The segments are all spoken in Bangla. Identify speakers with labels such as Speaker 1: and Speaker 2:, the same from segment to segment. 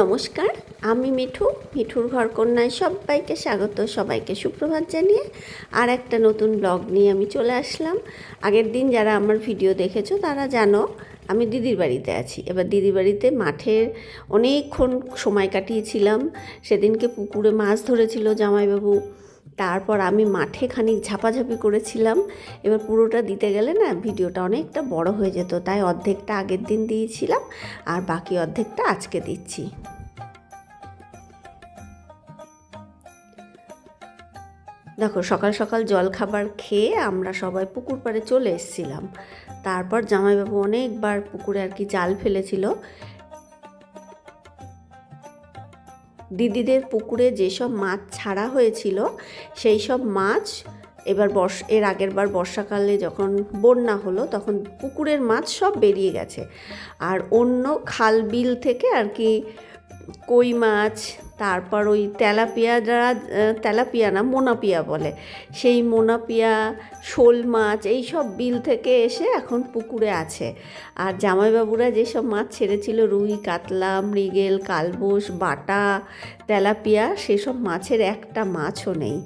Speaker 1: নমস্কার, আমি মিঠু, মিঠুর ঘর কন্যায় সবাইকে স্বাগত, সবাইকে সুপ্রভাত জানিয়ে আর একটা নতুন ব্লগ নিয়ে আমি চলে আসলাম। আগের দিন যারা আমার ভিডিও দেখেছ তারা জানো আমি দিদির বাড়িতে আছি। এবার দিদির বাড়িতে মাঠে অনেকক্ষণ সময় কাটিয়েছিলাম। সেদিনকে পুকুরে মাছ ধরেছিল জামাইবাবু। তারপর আমি মাঠে খানিক ঝাপাঝাপি করেছিলাম। এবার পুরোটা দিতে গেলে না ভিডিওটা অনেকটা বড় হয়ে যেত, তাই অর্ধেকটা আগের দিন দিয়েছিলাম আর বাকি অর্ধেকটা আজকে দিচ্ছি। দেখো, সকাল সকাল জল খাবার খেয়ে আমরা সবাই পুকুর পাড়ে চলে এসেছিলাম। তারপর জামাইবাবু অনেকবার পুকুরে আর কি জাল ফেলেছিল। দিদিদের পুকুরে যেসব মাছ ছাড়া হয়েছিল সেই সব মাছ এবার বর্ষ, এর আগের বার বর্ষাকালে যখন বন্যা হলো, তখন পুকুরের মাছ সব বেরিয়ে গেছে। আর অন্য খাল বিল থেকে আর কি কই মাছ, তারপর ওই তেলাপিয়া যারা তেলাপিয়া না, মোনাপিয়া বলে। সেই মোনাপিয়া, শোল মাছ এই সব বিল থেকে এসে এখন পুকুরে আছে। আর জামাইবাবুরা যেসব মাছ ছেড়েছিল, রুই, কাতলা, মৃগেল, কালবোস, বাটা, তেলাপিয়া, সেসব মাছের একটা মাছও নেই।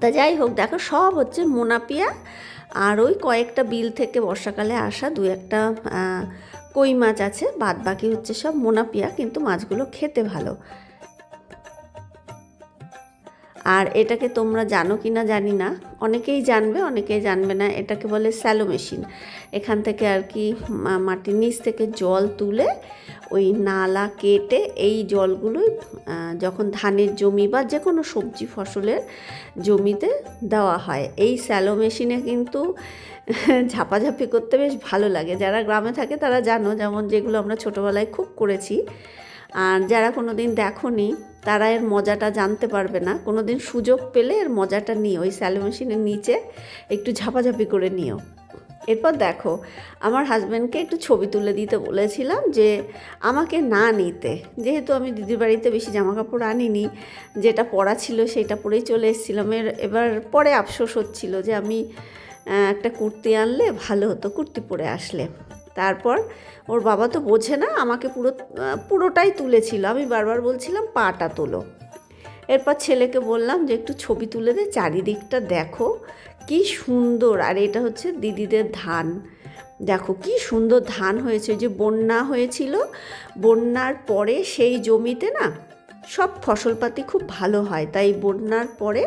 Speaker 1: তা যাই হোক, দেখো সব হচ্ছে মোনাপিয়া। আর ওই কয়েকটা বিল থেকে বর্ষাকালে আসা দু একটা কই মাছ আছে? বাদ বাকি হচ্ছে সব মোনাপিয়া কিন্তু মাছগুলো খেতে ভালো। আর এটাকে তোমরা জানো কি না জানি না। অনেকেই জানবে অনেকেই জানবে না। এটাকে বলে স্যালো মেশিন। এখান থেকে আর কি মাটির নিচ থেকে জল তুলে ওই নালা কেটে এই জলগুলোই যখন ধানের জমি বা যে কোনো সবজি ফসলের জমিতে দেওয়া হয়। এই স্যালো মেশিনে কিন্তু ঝাপাঝাপি করতে বেশ ভালো লাগে। যারা গ্রামে থাকে তারা জানো, যেমন যেগুলো আমরা ছোটোবেলায় খুব করেছি। আর যারা কোনো দিন দেখনি তারা এর মজাটা জানতে পারবে না। কোনো দিন সুযোগ পেলে এর মজাটা নিও। ওই স্যালো মেশিনের নিচে একটু ঝাপাঝাপি করে নিও। এরপর দেখো, আমার হাজব্যান্ডকে একটু ছবি তুলে দিতে বলেছিলাম যে, আমাকে না নিতে। যেহেতু আমি দিদির বাড়িতে বেশি জামা কাপড় আনিনি, যেটা পরা ছিল সেটা পরেই চলে এসেছিলাম। এর, এবার পরে আফসোস হচ্ছিল যে আমি একটা কুর্তি আনলে ভালো হতো কুর্তি পরে আসলে। তারপর ওর বাবা তো বোঝে না, আমাকে পুরো পুরোটাই তুলেছিল। আমি বারবার বলছিলাম, পাটা তোলো। এরপর ছেলেকে বললাম যে, একটু ছবি তুলে দে, চারিদিকটা দেখো, কি সুন্দর। আর এটা হচ্ছে দিদিদের ধান। দেখো, কি সুন্দর ধান হয়েছে যে বন্যা হয়েছিল, বন্যার পরে সেই জমিতে না সব ফসলপাতি খুব ভালো হয়। তাই বন্যার পরে,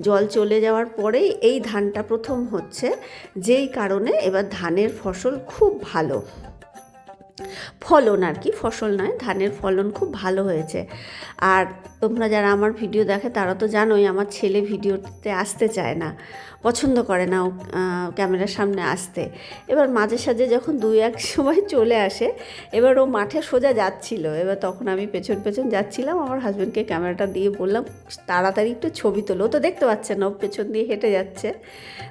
Speaker 1: জল চলে যাওয়ার পরেই এই ধানটা প্রথম হচ্ছে। যেই কারণে এবার ধানের ফসল খুব ভালো। ফলন আর কি, ফসল নয়, ধানের ফলন খুব ভালো হয়েছে। আর তোমরা যারা আমার ভিডিও দেখে, তারা তো জানোই আমার ছেলে ভিডিওতে আসতে চায় না, পছন্দ করে না ক্যামেরার সামনে আসতে। এবার মাঝে সাঝে যখন দুই এক সময় চলে আসে, এবার ও মাঠে সোজা যাচ্ছিল। এবার তখন আমি পেছন পেছন যাচ্ছিলাম, আমার হাজব্যান্ডকে ক্যামেরাটা দিয়ে বললাম, তাড়াতাড়ি একটু ছবি তোলো। তো দেখতে পাচ্ছে না, ও পেছন দিয়ে হেঁটে যাচ্ছে।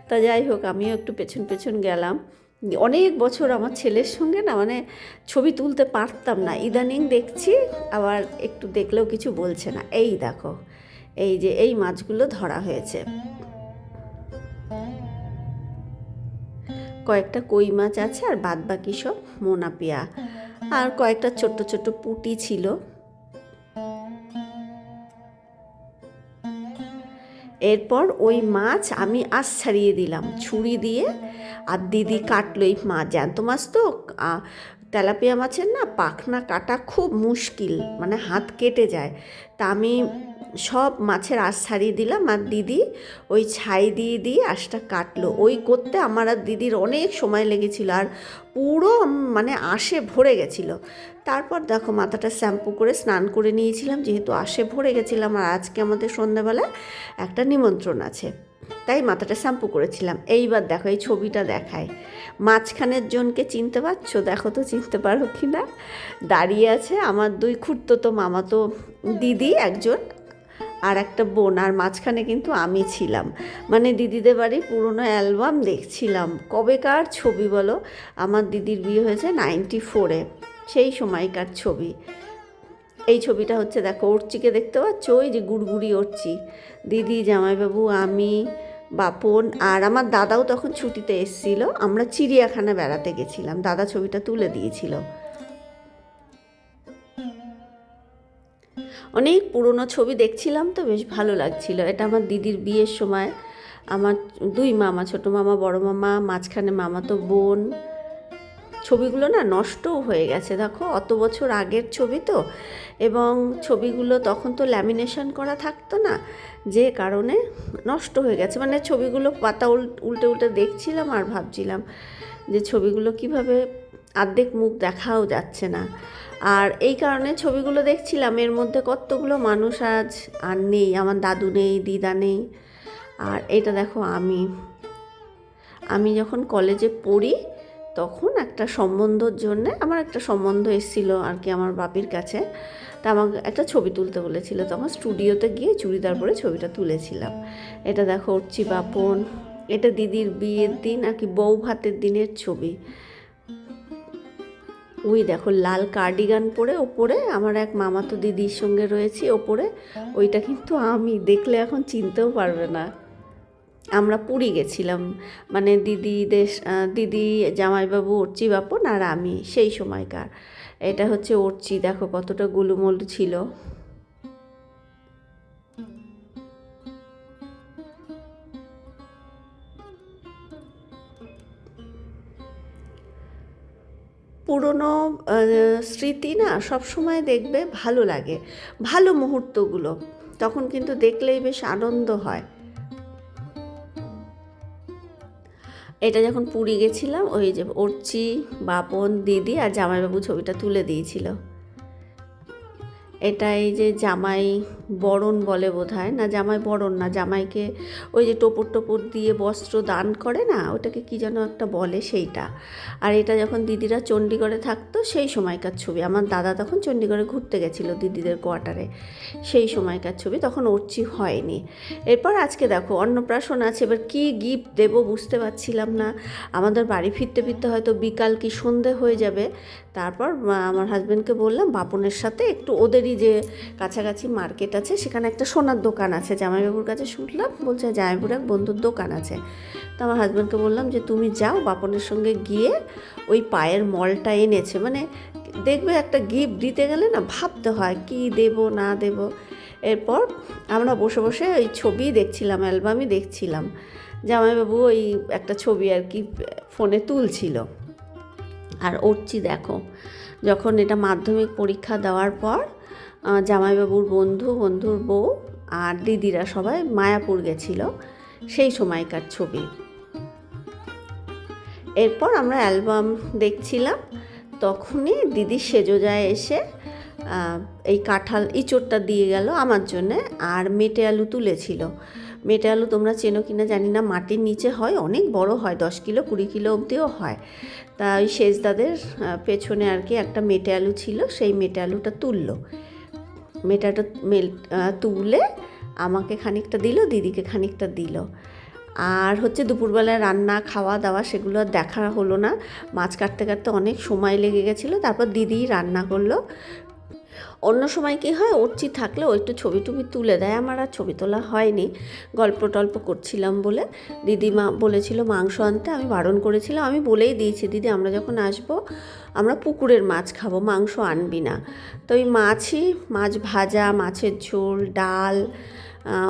Speaker 1: তা যাই হোক, আমিও একটু পেছন পেছন গেলাম। অনেক বছর আমার ছেলের সঙ্গে না মানে ছবি তুলতে পারতাম না। ইদানিং দেখছি, আবার একটু দেখলেও কিছু বলছে না। এই দেখো, এই যে এই মাছগুলো ধরা হয়েছে। কয়েকটা কই মাছ আছে আর বাদ বাকি সব মোনাপিয়া। আর কয়েকটা ছোট্ট ছোট্ট পুঁটি ছিল। এরপর ওই মাছ আমি আশ ছাড়িয়ে দিলাম, ছুরি দিয়ে। আর দিদি কাটলো এই মাছ জ্যান্ত মাছ তো তেলাপিয়া মাছের না পাখনা কাটা খুব মুশকিল মানে হাত কেটে যায়। তা আমি সব মাছের আশ ছাড়িয়ে দিলাম আর দিদি ওই ছাই দিয়ে দিয়ে আঁশটা কাটলো। ওই করতে আমার আর দিদির অনেক সময় লেগেছিল আর পুরো মানে আশে ভরে গেছিল। তারপর দেখো মাথাটা শ্যাম্পু করে স্নান করে নিয়েছিলাম, যেহেতু আশে ভরে গেছিলাম আর আজকে আমাদের সন্ধ্যাবেলায় একটা নিমন্ত্রণ আছে, তাই মাথাটা শ্যাম্পু করেছিলাম। এইবার দেখো এই ছবিটা দেখায়। মাঝখানের জনকে চিনতে পারছ? দেখো তো চিনতে পারো কি না দাঁড়িয়ে আছে আমার দুই খুঁড়তো তো মামা তো দিদি একজন আর একটা বোন, আর মাঝখানে কিন্তু আমি ছিলাম। মানে দিদিদের বাড়ির পুরনো অ্যালবাম দেখছিলাম। কবেকার ছবি বলো? আমার দিদির বিয়ে হয়েছে নাইনটি ফোরে সেই সময়কার ছবি। এই ছবিটা হচ্ছে, দেখো, অর্চিকে দেখতে পাচ্ছ? ওই যে গুড়গুড়ি অর্চি। দিদি, জামাইবাবু, আমি, বাপন, আর আমার দাদাও তখন ছুটিতে এসেছিল। আমরা চিড়িয়াখানা বেড়াতে গেছিলাম। দাদা ছবিটা তুলে দিয়েছিল। অনেক পুরনো ছবি দেখছিলাম তো বেশ ভালো লাগছিল। এটা আমার দিদির বিয়ের সময়। আমার দুই মামা, ছোট মামা, বড় মামা, মাঝখানে মামা তো বোন। ছবিগুলো না নষ্টও হয়ে গেছে। দেখো, অত বছর আগের ছবি তো। এবং ছবিগুলো তখন তো ল্যামিনেশন করা থাকতো না। যে কারণে নষ্ট হয়ে গেছে। মানে ছবিগুলো পাতা উল- উল্টে উল্টে দেখছিলাম আর ভাবছিলাম যে ছবিগুলো কীভাবে আর্ধেক মুখ দেখাও যাচ্ছে না। আর এই কারণে ছবিগুলো দেখছিলাম, এর মধ্যে কতগুলো মানুষ আজ আর নেই, আমার দাদু নেই, দিদা নেই। আর এটা দেখো আমি। আমি যখন কলেজে পড়ি, তখন একটা সম্বন্ধর জন্য আমার একটা সম্বন্ধ এসেছিল আর কি আমার বাপির কাছে। তা আমাকে একটা ছবি তুলতে বলেছিল, তখন স্টুডিওতে গিয়ে চুড়িদার পরে ছবিটা তুলেছিলাম। এটা দেখো উঠছি বাপন, এটা দিদির বিয়ের দিন আর কি বউ ভাতের দিনের ছবি। ওই দেখো লাল কার্ডিগান পরে ওপরে আমার এক মামাতো দিদির সঙ্গে রয়েছি ওপরে। ওইটা কিন্তু আমি, দেখলে এখন চিনতেও পারবে না। আমরা পুরী গেছিলাম। মানে দিদি দেশ দিদি, জামাইবাবু, অর্চি বাপন আর আমি, সেই সময়কার। এটা হচ্ছে অর্চি, দেখো কতটা গুলুমুলু ছিল। পুরনো স্মৃতি না সবসময় দেখবে ভালো লাগে। ভালো মুহূর্তগুলো তখন কিন্তু দেখলেই বেশ আনন্দ হয়। এটা যখন পুরী গেছিলাম, ওই যে অর্চি, বাপন, দিদি আর জামাইবাবু ছবিটা তুলে দিয়েছিল। এটা এই যে জামাই বরণ বলে বোধ হয় না, জামাই বরণ না, জামাইকে ওই যে টোপর টোপর দিয়ে বস্ত্র দান করে না, ওটাকে কি যেন একটা বলে সেইটা। আর এটা যখন দিদিরা চণ্ডীগড়ে থাকতো, সেই সময়কার ছবি। আমার দাদা তখন চণ্ডীগড়ে ঘুরতে গেছিল দিদিদের কোয়ার্টারে। সেই সময়কার ছবি, তখন অর্চি হয়নি। এরপর আজকে দেখো, অন্নপ্রাশন আছে, এবার কী গিফট দেবো বুঝতে পারছিলাম না। আমাদের বাড়ি ফিরতে ফিরতে হয়তো বিকাল কি সন্ধে হয়ে যাবে। তারপর আমার হাজব্যান্ডকে বললাম, বাপনের সাথে একটু ওদেরই যে কাছাকাছি মার্কেট আছে, সেখানে একটা সোনার দোকান আছে। জামাইবাবুর কাছে শুনলাম, বলছে জামাইবাবুর এক বন্ধুর দোকান আছে। তো আমার হাজব্যান্ডকে বললাম যে, তুমি যাও বাপনের সঙ্গে গিয়ে ওই পায়ের মলটা এনেছে। মানে দেখবে একটা গিফট দিতে গেলে না ভাবতে হয়, কি দেব, না দেব। এরপর আমরা বসে বসে ওই ছবি দেখছিলাম, অ্যালবামই দেখছিলাম। জামাইবাবু ওই একটা ছবি আর কি ফোনে তুলছিল। আর অর্চি দেখো, যখন এটা মাধ্যমিক পরীক্ষা দেওয়ার পর জামাইবাবুর বন্ধু বন্ধুর বউ আর দিদিরা সবাই মায়াপুর গেছিল সেই সময়কার ছবি। এরপর আমরা অ্যালবাম দেখছিলাম তখনই দিদি সেজোজায় এসে এই কাঁঠাল ইঁচড়টা দিয়ে গেল আমার জন্যে আর মেটে আলু তুলেছিল। মেটে আলু তোমরা চেনো কিনা জানি না মাটির নিচে হয় অনেক বড় হয় দশ কিলো কুড়ি কিলো অবধিও হয়। তা ওই আহ, পেছনে আর কি একটা মেটে আলু ছিল সেই মেটে আলুটা তুললো। মেটাটা মেল তুলে আমাকে খানিকটা দিল, দিদিকে খানিকটা দিল। আর হচ্ছে দুপুরবেলায় রান্না, খাওয়া দাওয়া সেগুলো দেখা হলো না। মাছ কাটতে কাটতে অনেক সময় লেগে গেছিল, তারপর দিদি রান্না করল। অন্য সময় কি হয় থাকলে ওই একটু ছবি টুবি তুলে দেয় আমার, আর ছবি তোলা হয়নি। গল্প টল্প করছিলাম বলে। দিদিমা বলেছিল, মাংস আনতে আমি বারণ করেছিলাম, আমি বলেই দিয়েছি, দিদি, আমরা যখন আসব, আমরা পুকুরের মাছ খাব, মাংস আনবি না। তো ওই মাছই, মাছ ভাজা, মাছের ঝোল, ডাল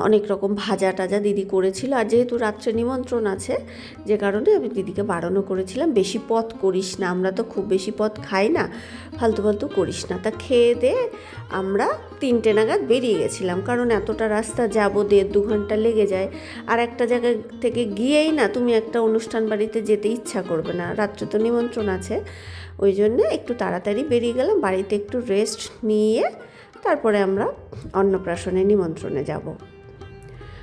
Speaker 1: অনেক রকম ভাজা টাজা দিদি করেছিল। আর যেহেতু রাত্রে নিমন্ত্রণ আছে, যে কারণে আমি দিদিকে বারণও করেছিলাম, বেশি পথ করিস না, আমরা তো খুব বেশি পথ খাই না, ফালতু ফালতু করিস না। তা খেয়ে দে, আমরা তিনটে নাগাদ বেরিয়ে গেছিলাম, কারণ এতটা রাস্তা যাব, দেড় দু ঘণ্টা লেগে যায়। আর একটা জায়গা থেকে গিয়েই না, তুমি একটা অনুষ্ঠান বাড়িতে যেতে ইচ্ছা করবে না। রাত্রে তো নিমন্ত্রণ আছে, ওই জন্যে একটু তাড়াতাড়ি বেরিয়ে গেলাম, বাড়িতে একটু রেস্ট নিয়ে তারপরে আমরা অন্নপ্রাশনে নিমন্ত্রণে যাব।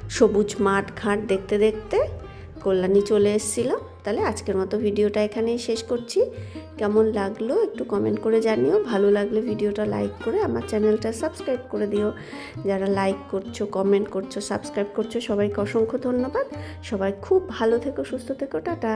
Speaker 1: সবুজ মাঠ ঘাট দেখতে দেখতে কল্যাণী চলে এসেছিল তাহলে আজকের মতো ভিডিওটা এখানেই শেষ করছি। কেমন লাগল একটু কমেন্ট করে জানিও। ভালো লাগলে ভিডিওটা লাইক করে আমার চ্যানেলটা সাবস্ক্রাইব করে দিও। যারা লাইক করছ কমেন্ট করছ সাবস্ক্রাইব করছ, সবাইকে অসংখ্য ধন্যবাদ। সবাই খুব ভালো থেকো, সুস্থ থেকো, টাটা।